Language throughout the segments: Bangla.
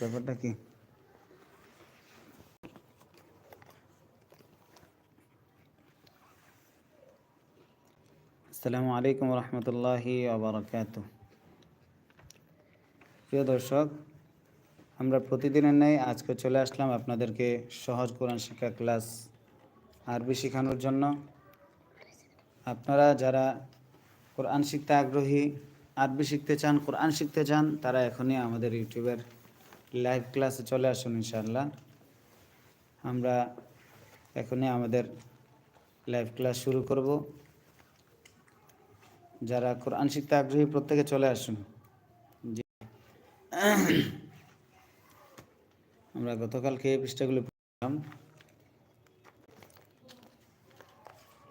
ব্যাপারটা কি? আসসালামু আলাইকুম রহমতুল্লাহি আবরকাত প্রিয় দর্শক, আমরা প্রতিদিনের ন্যায় আজকে চলে আসলাম আপনাদেরকে সহজ কোরআন শিক্ষা ক্লাস আরবি শেখানোর জন্য। আপনারা যারা কোরআন শিখতে আগ্রহী, আরবি শিখতে চান, কোরআন শিখতে চান, তারা এখনই আমাদের ইউটিউবের লাইভ ক্লাসে চলে আসুন ইনশাআল্লাহ। আমরা এখনই আমাদের লাইভ ক্লাস শুরু করব। যারা কোরআন শিখতে আগ্রহী, প্রত্যেকে চলে আসুন। জি আমরা গতকালকে এই পৃষ্ঠাগুলো পড়লাম।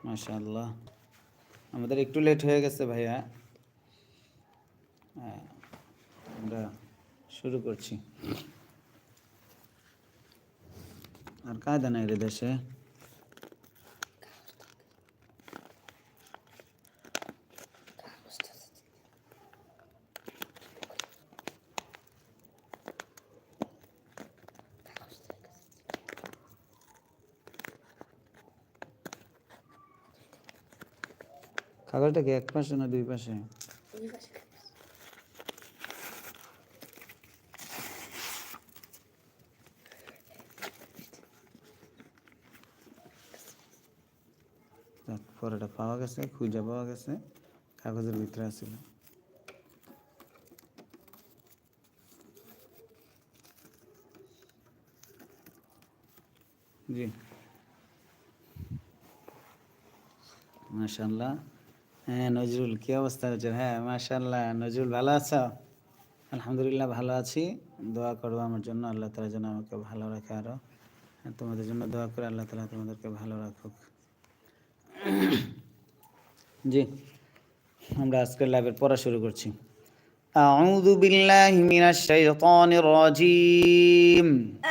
মাশাআল্লাহ। আমাদের একটু লেট হয়ে গেছে ভাইয়া। আমরা শুরু করছি। আর কায়দা নাই রে দেশে। কাগজটা কি এক পাশে না দুই পাশে? যাক, পরেটা পাওয়া গেছে খুঁজে পাওয়া গেছে কাগজের ভিতরে আছিল জি। মাশাল্লাহ হ্যাঁ নজরুল কি অবস্থা হচ্ছে হ্যাঁ মাশাল্লাহ নজরুল ভালো আছো? আলহামদুলিল্লাহ ভালো আছি। দোয়া করব আমার জন্য আল্লাহ তালা যেন আমাকে ভালো রাখে আরও। হ্যাঁ, তোমাদের জন্য দোয়া করে আল্লাহ তালা তোমাদেরকে ভালো রাখুক। জি আমরা আজকের লাইভের পড়া শুরু করছি أعوذ بالله من الشيطان الرجيم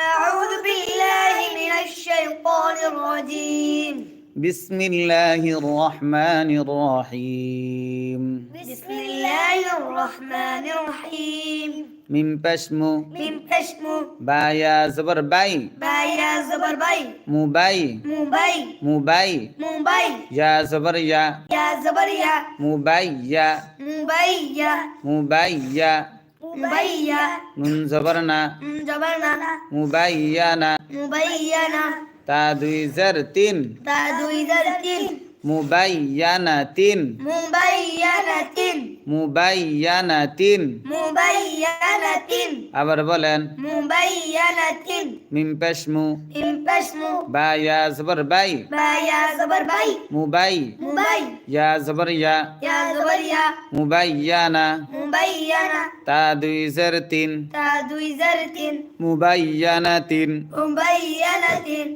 أعوذ بالله من الشيطان الرجيم بسم الله الرحمن الرحيم. بسم الله الرحمن الرحيم ميم پشمو ميم پشمو بايا زبر باي بايا زبر باي مو باي مو باي مو باي مو باي يا زبر يا يا زبر يا مو باي يا مو باي يا مو باي يا مبيا يا نون زبرنا نون زبرنا مبيانا مبيانا তা দুই হাজার তিন। তা দুই হাজার তিন। মুবাইয়ানাতিন। মুবাইয়ানাতিন। মুবাইয়ানাতিন। মুবাইয়ানাতিন। আবার বলেন। মুবাইয়ানাতিন। মিম পেশমু মিম পেশমু বা ইয়া জবর বাই বা ইয়া জবর বাই মুবাই। মুবাই। ইয়া জবর ইয়া ইয়া জবর ইয়া মুবাইয়ানা। মুবাইয়ানা। তা দুই জের তিন। তা দুই জের তিন। মুবাইয়ানাতিন। মুবাইয়ানাতিন।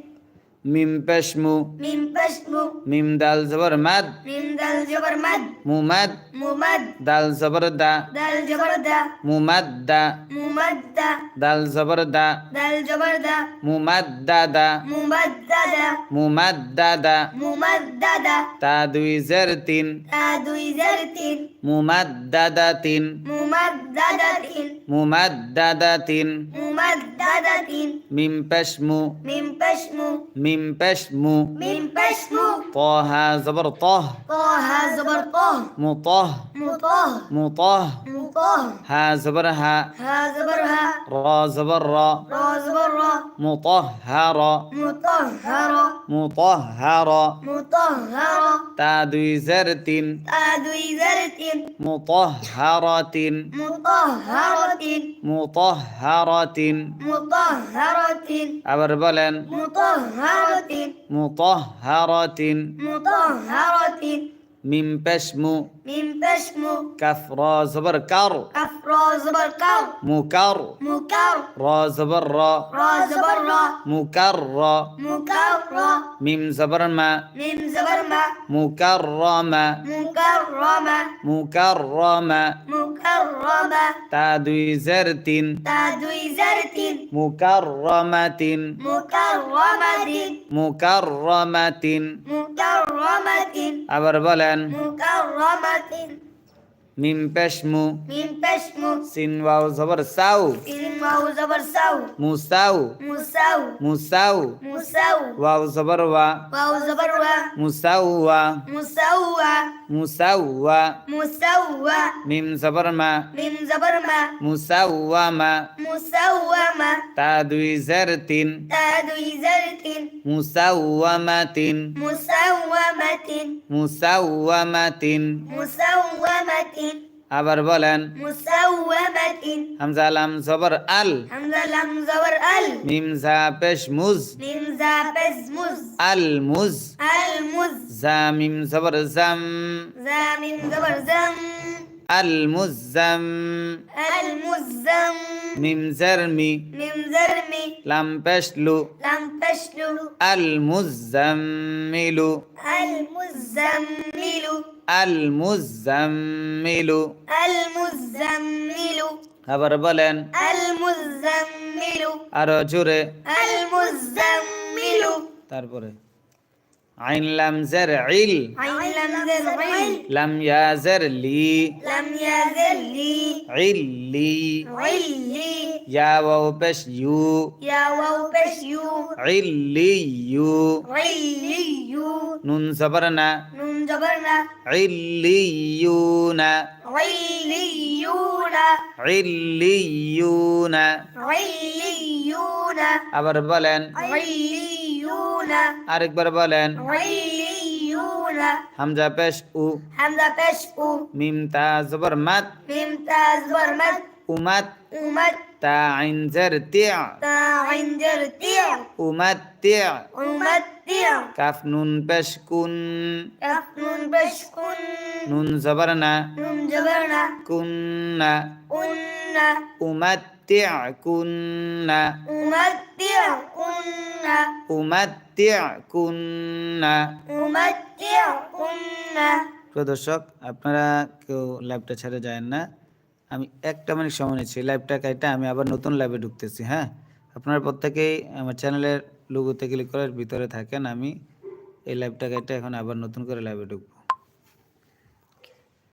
ميم بشمو ميم بشمو ميم دال زبر مد ميم دال زبر مد ممد ممد دال زبر دا دال زبر دا ممد دا ممد دا دال زبر دا دال زبر دا ممد دا دا ممد دا دا ممد دا دا ممد دا دا تا دوي زر تين تا دوي زر تين ممد دا دا تين ممد دا دا تين ممد دا دا تين ممد من بشمو. من بشمو. من بشمو. من بشمو. طه زبر طه. طه زبر طه. مطه مطه مطه مطه ها زبر ها ها زبر ها را زبر را را زبر را مطهر مطهر مطهر مطهر تا দুই زر তিন تادو زرت مطهرة مطهرة مطهرة مطهرة আবার বলেন مطهرة مطهرة مطهرة মিম পেশমু মিম পেশমু কাফ জবর কার কাফ را زبر كاو মুকার مكر রা জবর রা را زبر را মুকার রা مكر را মিম জবর মা من زبر ما মুকাররমা مكرمة মুকাররমা مكرمة তা দুই জের তিন تادو زرت মুকাররমাতিন مكرمة মুকাররমাতিন مكرمة আবার বলেন مكرمة মিম পেশ মু মিম পেশ মু সিন ওয়াও জবর সাউ সিন ওয়াও জবর সাউ মুসাউ মুসাউ মুসাউ মুসাউ ওয়াও জবর ওয়া ওয়াও জবর ওয়া মুসাউয়া মুসাওয়া মুসাউয়া মুসাওয়া মিম জবর মা মিম জবর মা মুসাওয়ামা তা দুই জের তিন তা দুই জার তিন মুসাওয়ামাতিন মুসাওয়ামাতিন মুসাওয়ামাতিন। মুসাওয়ামাতিন। আবার বলেন মুসাওয়ামাতিন। হামজা লাম জবর আল। হামজা লাম জবর আল। মিম জা পেশ মুজ। মিম জা পেশ মুজ। আল মুজ। আল মুজ। জা মিম জবর জাম। জা মিম জবর জাম। আল মুজাম আল মুজাম মিম জের মি। মিম জার মি المزمل. المزمل. المزمل. মুজাম্মিলু আবার বলেন আল মুজাম্মিলু আরও জোরে। আল মুজাম্মিলু তারপরে আইন লাম জের ইল আইন লাম জার ইল লাম ইয়া জের লি লাম ইয়াজাল লি ইল্লি ইল্লি ইয়া ওয়াও পেশ ইউ ইয়া ওয়াও পেশ ইউ ইল্লি ইউ ইল্লিয়ু নুন জবর না নুন জবর না ইল্লিয়ুনা ইল্লিয়ুনা ইল্লিয়ুনা ইল্লিয়ুনা আবার বলেন ইল্লিয়ুনা আরেকবার বলেন হামজা পেশ উ হামজা পেশ উ মিম তা জবর মাত মিম তাজ বরমত উমাত উমত তা আইন জের তিয়া তা ইনজার তিয়া উমাত তিয়া উমত তিয়া কাফ নুন পেশ কুন কাফ নুন পেশ কুন নুন জবর না নুন জবর না কুন্না উন্না উমাত্তিয়া কুন্না উমাত্তিয়া উন্না উমাত্তিয়া কুন্না প্রিয় দর্শক আপনারা কেউ লাইভটা ছেড়ে যায় না। আমি একটা মিনিট সময় নিচ্ছি লাইভটা কাইটা আমি আবার নতুন লাইভে ঢুকতেছি হ্যাঁ? আপনারা প্রত্যেকেই আমার চ্যানেলের লোগোতে ক্লিক করার ভিতরে থাকেন আমি এই লাইভটা কাইটা এখন আবার নতুন করে লাইভে ঢুকবো।